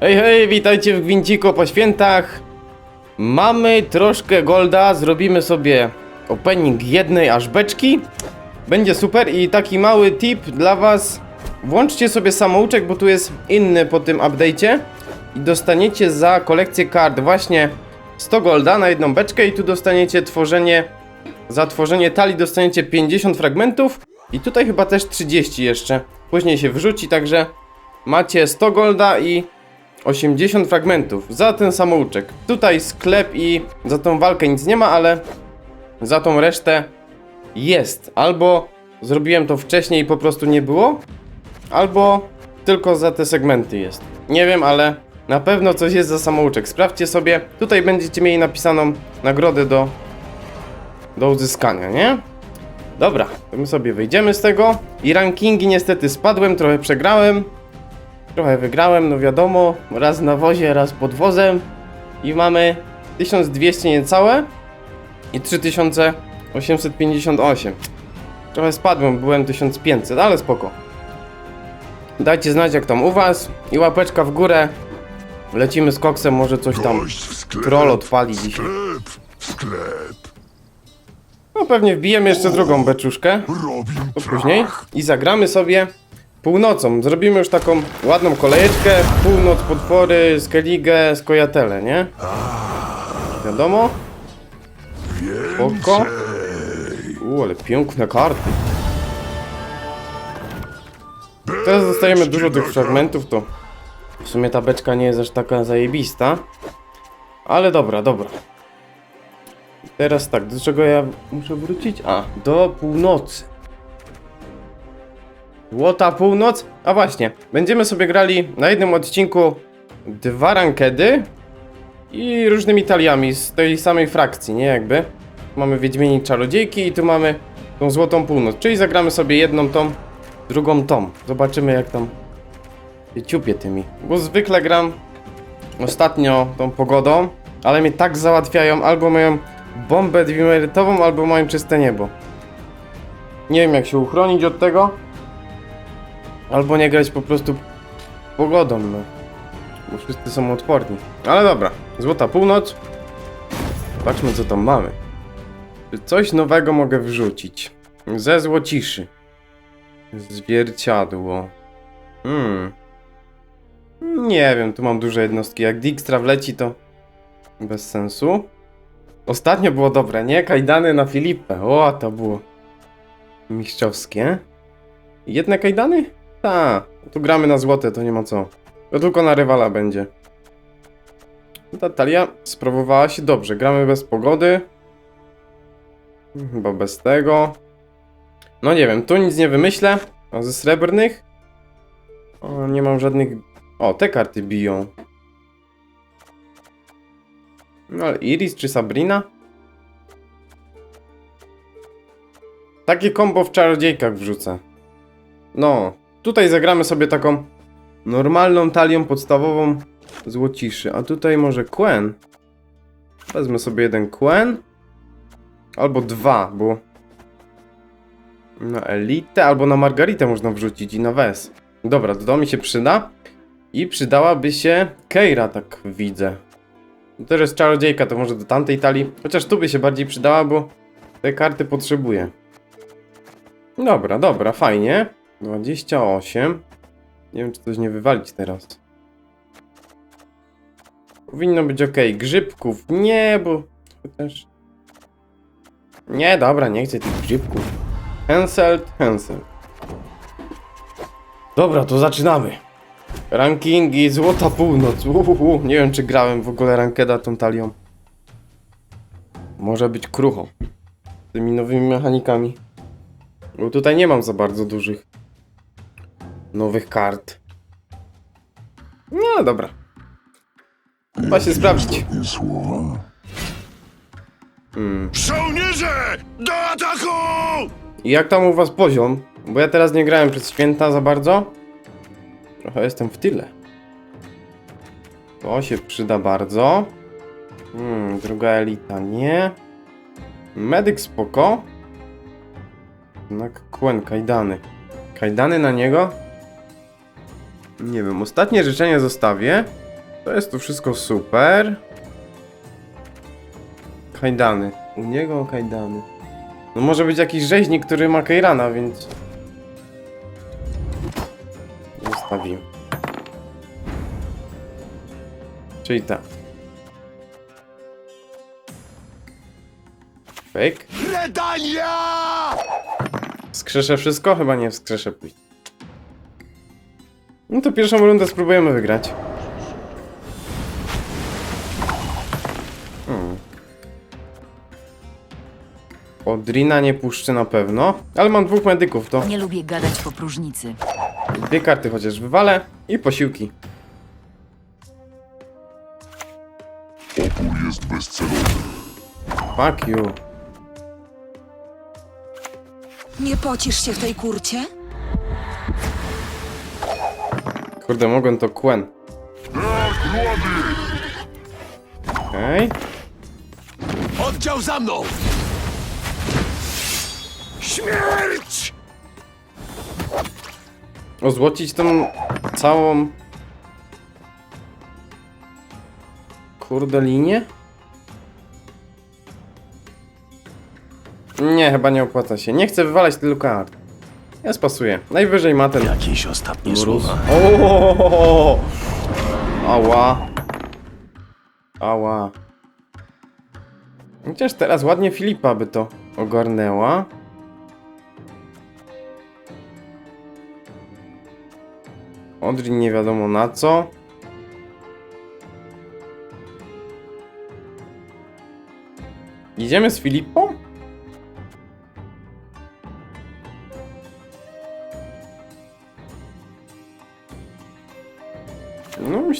Hej, hej, witajcie w Gwinciku po świętach. Mamy troszkę golda, zrobimy sobie opening jednej aż beczki. Będzie super i taki mały tip dla was. Włączcie sobie samouczek, bo tu jest inny po tym update'cie. I dostaniecie za kolekcję kart właśnie 100 golda na jedną beczkę i tu dostaniecie tworzenie... Za tworzenie talii dostaniecie 50 fragmentów i tutaj chyba też 30 jeszcze. Później się wrzuci, także macie 100 golda i 80 fragmentów za ten samouczek. Tutaj sklep i za tą walkę nic nie ma, ale za tą resztę jest. Albo zrobiłem to wcześniej i po prostu nie było, albo tylko za te segmenty jest. Nie wiem, ale na pewno coś jest za samouczek. Sprawdźcie sobie. Tutaj będziecie mieli napisaną nagrodę do, do uzyskania, nie? Dobra, to my sobie wyjdziemy z tego. I rankingi niestety spadłem, trochę przegrałem. Trochę wygrałem, no wiadomo, raz na wozie, raz pod wozem i mamy 1200 niecałe i 3858. Trochę spadłem, byłem 1500, ale spoko. Dajcie znać jak tam u was i łapeczka w górę. Lecimy z koksem, może coś tam troll odpali dzisiaj. sklep, sklep. No pewnie wbijemy jeszcze drugą beczuszkę. To później i zagramy sobie północą. Zrobimy już taką ładną kolejeczkę. Północ, potwory, Skellige, Skojatele, nie? Wiadomo? Spoko. U, ale piękne karty. Teraz dostajemy dużo tych fragmentów, to w sumie ta beczka nie jest aż taka zajebista. Ale dobra, dobra. Teraz tak, do czego ja muszę wrócić? A, do północy. Łota północ? A właśnie, będziemy sobie grali na jednym odcinku dwa rankedy i różnymi taliami z tej samej frakcji, nie jakby. Mamy Wiedźmieni Czarodziejki i tu mamy tą Złotą Północ, czyli zagramy sobie jedną tą, drugą tą. Zobaczymy jak tam się ciupię tymi. Bo zwykle gram ostatnio tą pogodą, ale mnie tak załatwiają, albo mają bombę dwimerytową, albo mają czyste niebo. Nie wiem jak się uchronić od tego. Albo nie grać po prostu pogodą, no. Bo wszyscy są odporni. Ale dobra, złota północ. Zobaczmy co tam mamy. Czy coś nowego mogę wrzucić? Ze złociszy. Zwierciadło. Hmm. Nie wiem, tu mam duże jednostki. Jak Dijkstra wleci, to bez sensu. Ostatnio było dobre, nie? Kajdany na Filipę. O, to było mistrzowskie. Jedne kajdany? Ta, tu gramy na złote, to nie ma co. To tylko na rywala będzie. Ta talia sprawowała się dobrze. Gramy bez pogody. Chyba bez tego. No nie wiem, tu nic nie wymyślę. A ze srebrnych? O, nie mam żadnych... O, te karty biją. No ale Iris czy Sabrina? Takie kombo w czarodziejkach wrzucę. No, tutaj zagramy sobie taką normalną talią podstawową złociszy. A tutaj może Quen. Wezmę sobie jeden Quen. Albo dwa, bo na Elitę albo na Margaritę można wrzucić i na Wes. Dobra, to mi się przyda. I przydałaby się Keira, tak widzę. To też jest czarodziejka, to może do tamtej talii. Chociaż tu by się bardziej przydała, bo te karty potrzebuję. Dobra, dobra, fajnie. 28. Nie wiem, czy coś nie wywalić teraz. Powinno być ok. Grzybków nie, bo też. Nie, dobra, nie chcę tych grzybków. Henselt, Henselt. Dobra, to zaczynamy. Rankingi, złota północ. Uhuhu. Nie wiem, czy grałem w ogóle rankeda tą talią. Może być krucho. Z tymi nowymi mechanikami. Bo tutaj nie mam za bardzo dużych nowych kart. No dobra. Chyba się sprawdzić. Ostatnie słowa. Hmm. Żołnierze! Do ataku! I jak tam u was poziom? Bo ja teraz nie grałem przez święta za bardzo. Trochę jestem w tyle. To się przyda bardzo. Hmm, druga elita nie. Medyk spoko. Jednak Quen, kajdany. Kajdany na niego? Nie wiem, ostatnie życzenie zostawię. To jest tu wszystko super. Kajdany. U niego kajdany. No może być jakiś rzeźnik, który ma Kejrana, więc... Zostawił. Czyli tak. Fake. Bredania! Wskrzeszę wszystko? Chyba nie wskrzeszę później. No to pierwszą rundę spróbujemy wygrać. Hmm. Odrina nie puszczę na pewno, ale mam dwóch medyków, to Nie lubię gadać po próżnicy. dwie karty chociaż wywalę i posiłki. Opór jest bezcelowy. Fuck you. Nie pocisz się w tej kurcie? Kurde, mogłem to Quen. Okej. Oddział za mną! Śmierć! Ozłocić tą całą... Kurde linię? Nie, chyba nie opłaca się. Nie chcę wywalać tylu kart. Ja spasuję. Najwyżej ma ten... Jakieś ostatnie. O! Ała. Ała. Chociaż teraz ładnie Filipa by to ogarnęła. Odrin nie wiadomo na co. Idziemy z Filipą?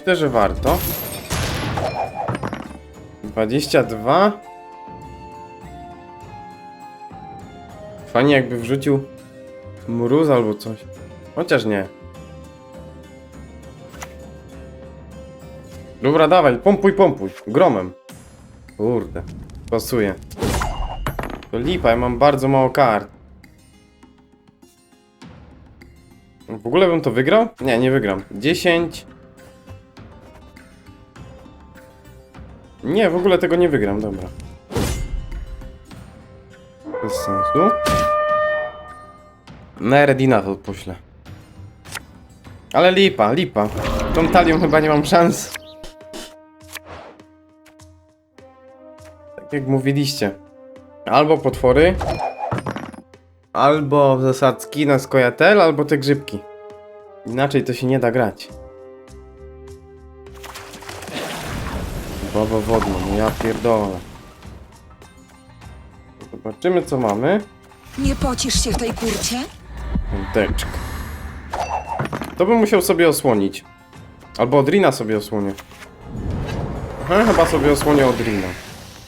Myślę, że warto. 22. Fajnie jakby wrzucił mróz albo coś. Chociaż nie. Dobra, dawaj, pompuj, pompuj. Gromem. Kurde, pasuje. To lipa, ja mam bardzo mało kart. W ogóle bym to wygrał? Nie, nie wygram. 10. Nie, w ogóle tego nie wygram, dobra. Bez sensu. Na Eredina to poślę. Ale lipa, lipa. Tą talią chyba nie mam szans. Tak jak mówiliście. Albo potwory. Albo zasadzki na skojatel, albo te grzybki. Inaczej to się nie da grać. Baba wodna, no ja pierdolę. Zobaczymy co mamy. Nie pocisz się w tej kurcie? Piąteczka. To bym musiał sobie osłonić. Albo Odrina sobie osłonię. Aha, chyba sobie osłonię Odrina.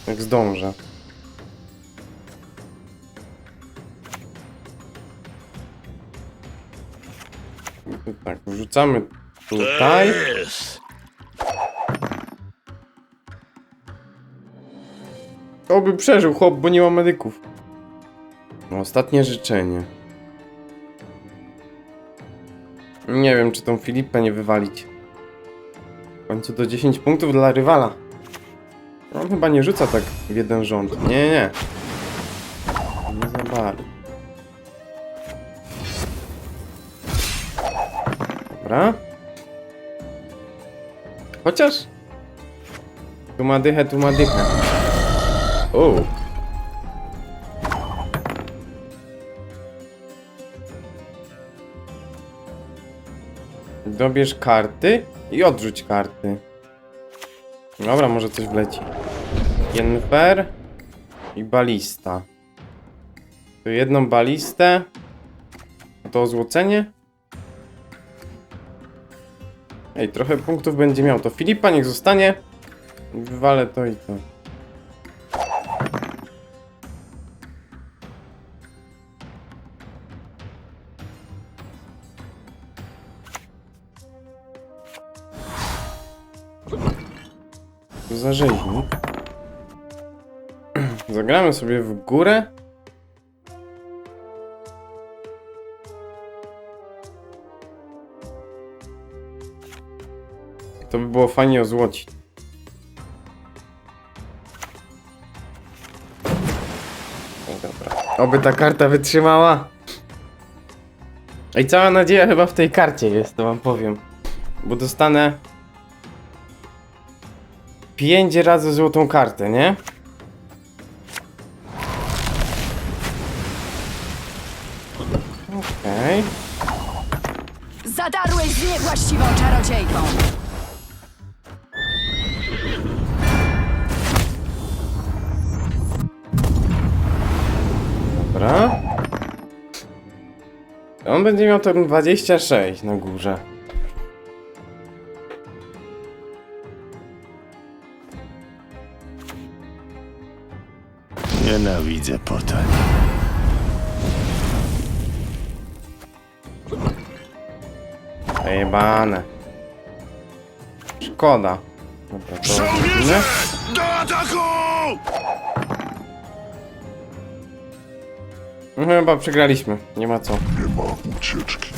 Jak zdążę. Tak, wrzucamy tutaj. Jest! To by przeżył chłop, bo nie ma medyków. No, Ostatnie życzenie. Nie wiem, czy tą Filipę nie wywalić. W końcu to 10 punktów dla rywala. On chyba nie rzuca tak w jeden rząd. Nie, nie. Nie za bardzo. Dobra. Chociaż... Tu ma dychę, tu ma dychę. Dobierz karty i odrzuć karty. Dobra, może coś wleci. Jennifer i balista. To jedną balistę. A to złocenie? Ej, trochę punktów będzie miał. To Filipa niech zostanie. Wywalę to i to. Rzeźnik? Zagramy sobie w górę. To by było fajnie ozłocić. Dobra. Oby ta karta wytrzymała. I cała nadzieja chyba w tej karcie jest, to wam powiem. Bo dostanę 5 razy złotą kartę, nie? Okej. Zadarłeś z niewłaściwą czarodziejką! Dobra. On będzie miał ten 26 na górze. Nienawidzę potem. Jebane. Szkoda. Dobra, to Żołnierze! Do ataku! No chyba przegraliśmy. Nie ma co. Nie ma ucieczki.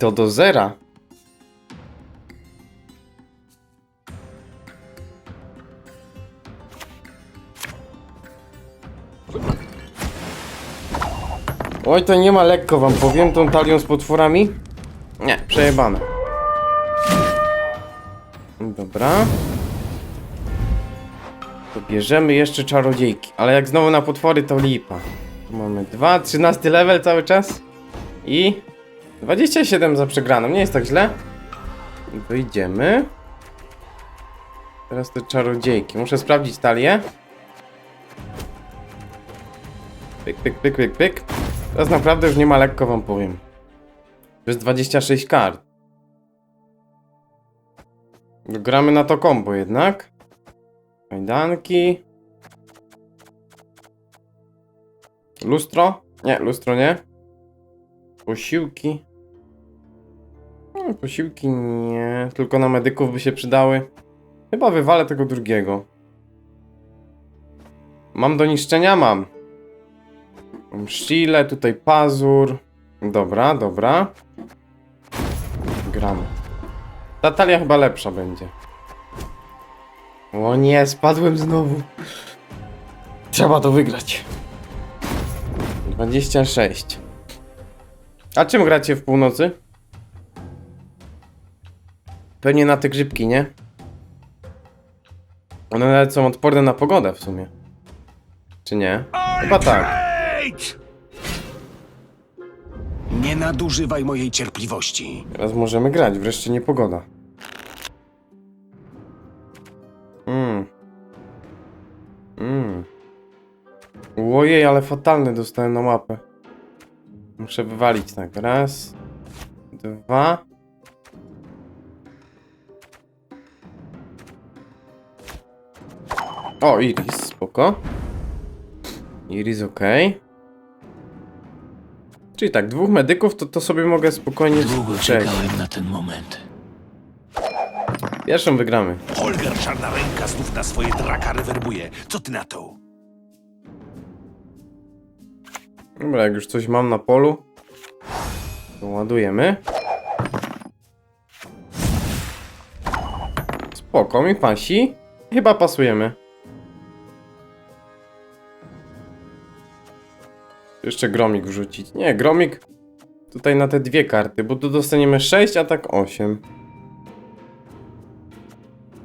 To do zera. Oj, to nie ma lekko wam powiem tą talią z potworami. Nie, przejebane. Dobra. To bierzemy jeszcze czarodziejki. Ale jak znowu na potwory to lipa. Tu mamy dwa, 13 level cały czas. I 27 za przegraną, nie jest tak źle. Wyjdziemy. Teraz te czarodziejki. Muszę sprawdzić talię. Pyk, pyk, pyk, pyk, pyk. Teraz naprawdę już nie ma lekko, wam powiem. To jest 26 kart. Gramy na to kombo jednak. Kajdanki. Lustro? Nie, lustro nie. Posiłki. Posiłki nie, tylko na medyków by się przydały. Chyba wywalę tego drugiego. Mam do niszczenia? Mam. Szile, tutaj pazur. Dobra, dobra. Gramy. Ta talia chyba lepsza będzie. O nie, spadłem znowu. Trzeba to wygrać. 26. A czym gracie w północy? Pewnie na te grzybki, nie? One nawet są odporne na pogodę w sumie. Czy nie? Chyba tak. Nie nadużywaj mojej cierpliwości. Teraz możemy grać, wreszcie nie pogoda. Mmm. Mmm. Ojej, ale fatalny dostałem na mapę. Muszę wywalić tak. Raz. Dwa. O, Iris, spoko. Iris, okej. Czyli tak, dwóch medyków, to, to sobie mogę spokojnie Długo czekać. czekałem na ten moment. Pierwszą wygramy. Holger Czarna Ręka znów na swoje drakary werbuje. Co ty na to? Dobra, jak już coś mam na polu, to ładujemy. Spoko, mi pasi. Chyba pasujemy. Jeszcze gromik wrzucić. Nie, gromik tutaj na te dwie karty, bo tu dostaniemy 6, a tak 8.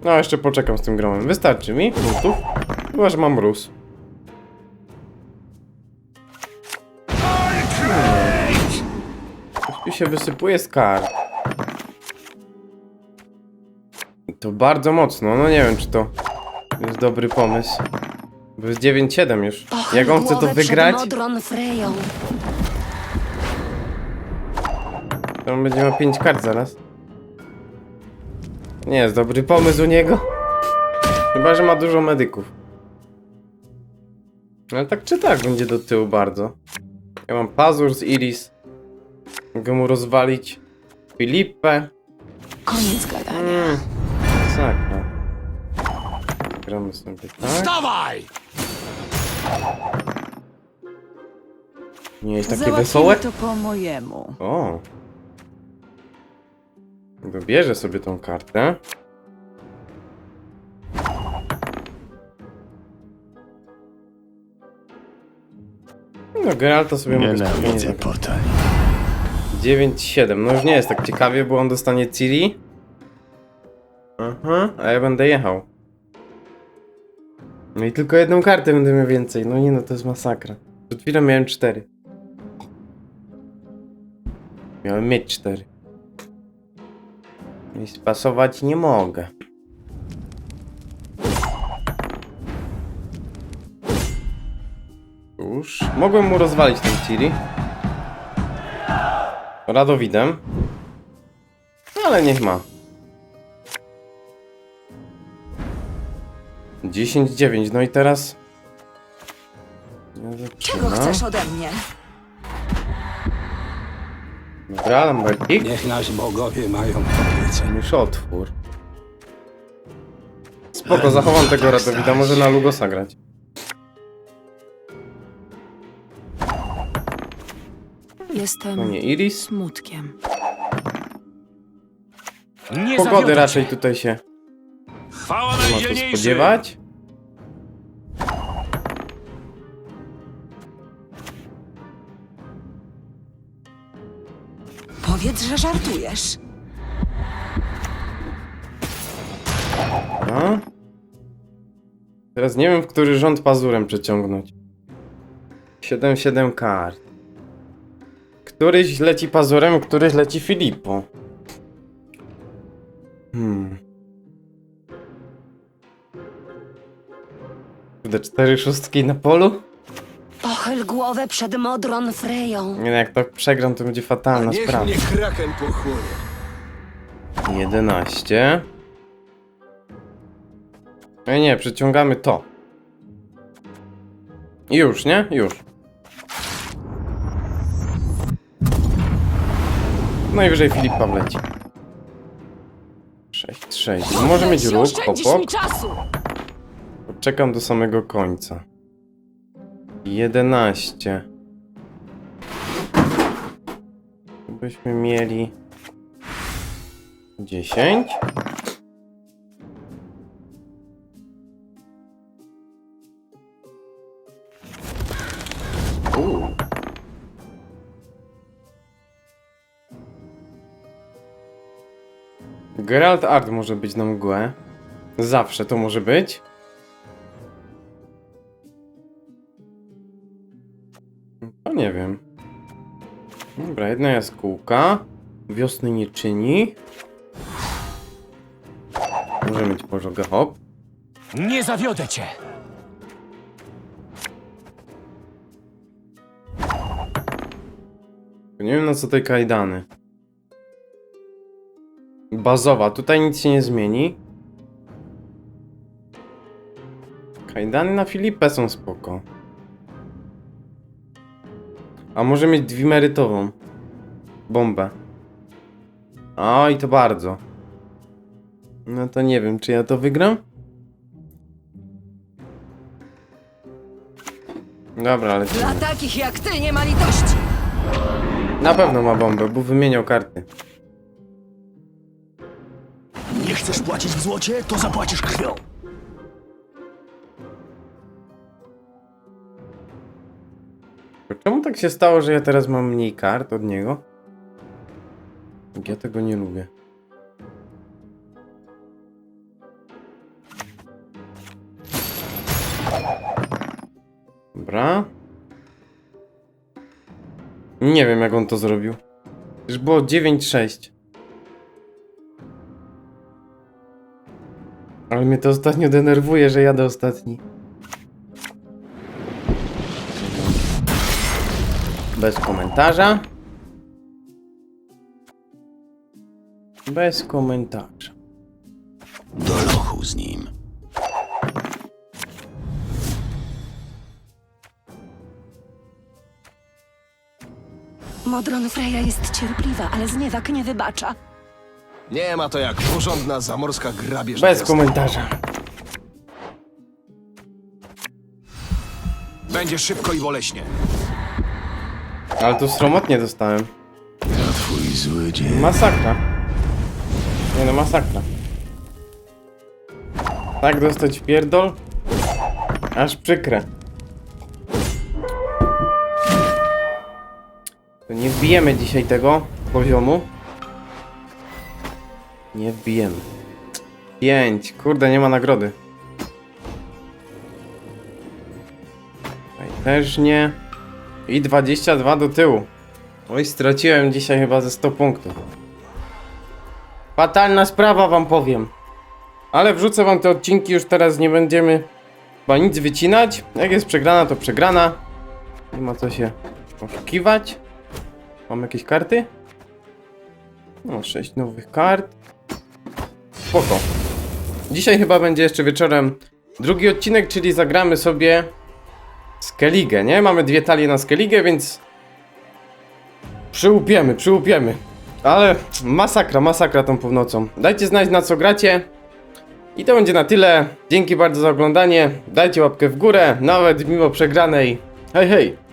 No, jeszcze poczekam z tym gromem. Wystarczy mi punktów. Chyba, że mam mróz. Tu się wysypuje z kart. To bardzo mocno, no nie wiem czy to jest dobry pomysł. Bo jest 9-7 już. Jak on chce to wygrać, Modron Freją. to on będzie miał 5 kart zaraz. Nie jest dobry pomysł u niego. Chyba, że ma dużo medyków. Ale tak czy tak będzie do tyłu bardzo. Ja mam pazur z Iris. Mogę mu rozwalić Filipę. Koniec gadania. Mm, sakra. Gramy sobie tak. Wstawaj! Nie jest takie Załatwimy wesołe? to po mojemu. O. Wybierze sobie tą kartę. No, Geralta sobie mogę spokojnie zagrać. portali. 9-7. No już nie jest tak ciekawie, bo on dostanie Ciri. Aha, a ja będę jechał. No i tylko jedną kartę będę miał więcej. No nie no, to jest masakra. Przed chwilą miałem 4. Miałem mieć 4. I spasować nie mogę. Już. Mogłem mu rozwalić ten Ciri. Radowidem. Ale niech ma. 10-9, no i teraz... Czego chcesz ode mnie? Dobra, Lambertik. Niech nasi bogowie mają powiedzenie. Już otwór. Spoko, zachowam tego Radowida, może na Lugosa grać. Jestem No nie, Iris. smutkiem. Nie Pogody zawiodę raczej cię. tutaj się Chwała najdzielniejszy! spodziewać. Powiedz, że żartujesz. No. Teraz nie wiem, w który rząd pazurem przeciągnąć. 7-7 kart. Któryś leci pazurem, któryś leci Filippo. Hmm. Kurde, cztery szóstki na polu? Pochyl głowę przed modron Freją. Nie no, jak tak przegram, to będzie fatalna Niech sprawa. mnie kraken pochłonie. 11. Nie, nie, przyciągamy to. Już, nie? Już. Najwyżej Filipa wleci. 6, 6. No może mieć róg, oszczędzisz popok. mi czasu! Czekam do samego końca. 11. Tu Byśmy mieli 10. Uuu. Geralt Art może być na mgłę. Zawsze to może być. No nie wiem. Dobra, jedna jaskółka. Wiosny nie czyni. Może mieć pożogę hop. Nie zawiodę cię! Nie wiem na co te kajdany. Bazowa, tutaj nic się nie zmieni. Kajdany na Filipę są spoko. A może mieć dwimerytową bombę. O, i to bardzo. No to nie wiem, czy ja to wygram? Dobra, ale... Dla takich jak ty nie ma litości! Na pewno ma bombę, bo wymieniał karty. Nie chcesz płacić w złocie, to zapłacisz krwią. Czemu tak się stało, że ja teraz mam mniej kart od niego? Ja tego nie lubię. Dobra. Nie wiem jak on to zrobił. Już było 9-6. Ale mnie to ostatnio denerwuje, że jadę ostatni. Bez komentarza. Bez komentarza. Do lochu z nim. Modron Freja jest cierpliwa, ale zniewak nie wybacza. Nie ma to jak porządna zamorska grabież. Bez komentarza. Będzie szybko i boleśnie. Ale tu sromotnie dostałem. Twój zły dzień. Masakra. Nie no, masakra. Tak dostać pierdol? Aż przykre. To nie wbijemy dzisiaj tego poziomu. Nie wbijemy. Pięć. Kurde, nie ma nagrody. Tutaj też nie. I 22 do tyłu. Oj, straciłem dzisiaj chyba ze 100 punktów. Fatalna sprawa wam powiem. Ale wrzucę wam te odcinki, już teraz nie będziemy chyba nic wycinać. Jak jest przegrana, to przegrana. Nie ma co się oszukiwać. Mam jakieś karty? No, sześć nowych kart. Spoko. Dzisiaj chyba będzie jeszcze wieczorem drugi odcinek, czyli zagramy sobie Skellige, nie? Mamy dwie talie na Skellige, więc Przyłupiemy, przyłupiemy. Ale masakra, masakra tą północą. Dajcie znać na co gracie. I to będzie na tyle. Dzięki bardzo za oglądanie. Dajcie łapkę w górę, nawet mimo przegranej. Hej, hej.